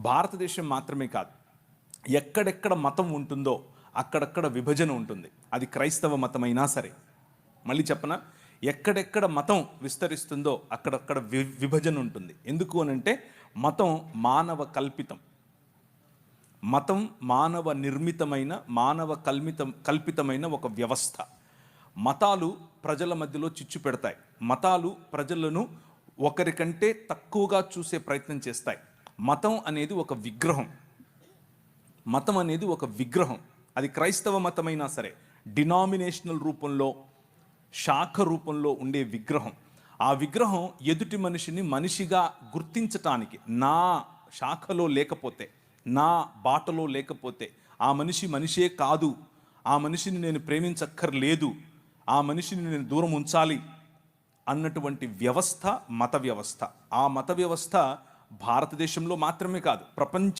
భారతదేశం మాత్రమే కాదు ఎక్కడెక్కడ మతం ఉంటుందో అక్కడక్కడ విభజన ఉంటుంది. అది క్రైస్తవ మతమైనా సరే. మళ్ళీ చెప్పన? ఎక్కడెక్కడ మతం విస్తరిస్తుందో అక్కడక్కడ వి విభజన ఉంటుంది. ఎందుకు అనంటే మతం మానవ కల్పితం. మతం మానవ నిర్మితమైన మానవ కల్మితం కల్పితమైన ఒక వ్యవస్థ. మతాలు ప్రజల మధ్యలో చిచ్చు పెడతాయి. మతాలు ప్రజలను ఒకరికంటే తక్కువగా చూసే ప్రయత్నం చేస్తాయి. మతం అనేది ఒక విగ్రహం. మతం అనేది ఒక విగ్రహం. అది క్రైస్తవ మతమైనా సరే డినామినేషనల్ రూపంలో శాఖ రూపంలో ఉండే విగ్రహం. ఆ విగ్రహం ఎదుటి మనిషిని మనిషిగా గుర్తించటానికి నా శాఖలో లేకపోతే నా బాటలో లేకపోతే ఆ మనిషి మనిషే కాదు. ఆ మనిషిని నేను ప్రేమించక్కర్లేదు. ఆ మనిషిని నేను దూరం ఉంచాలి అన్నటువంటి వ్యవస్థ మత వ్యవస్థ. ఆ మత వ్యవస్థ భారతదేశంలో మాత్రమే కాదు ప్రపంచ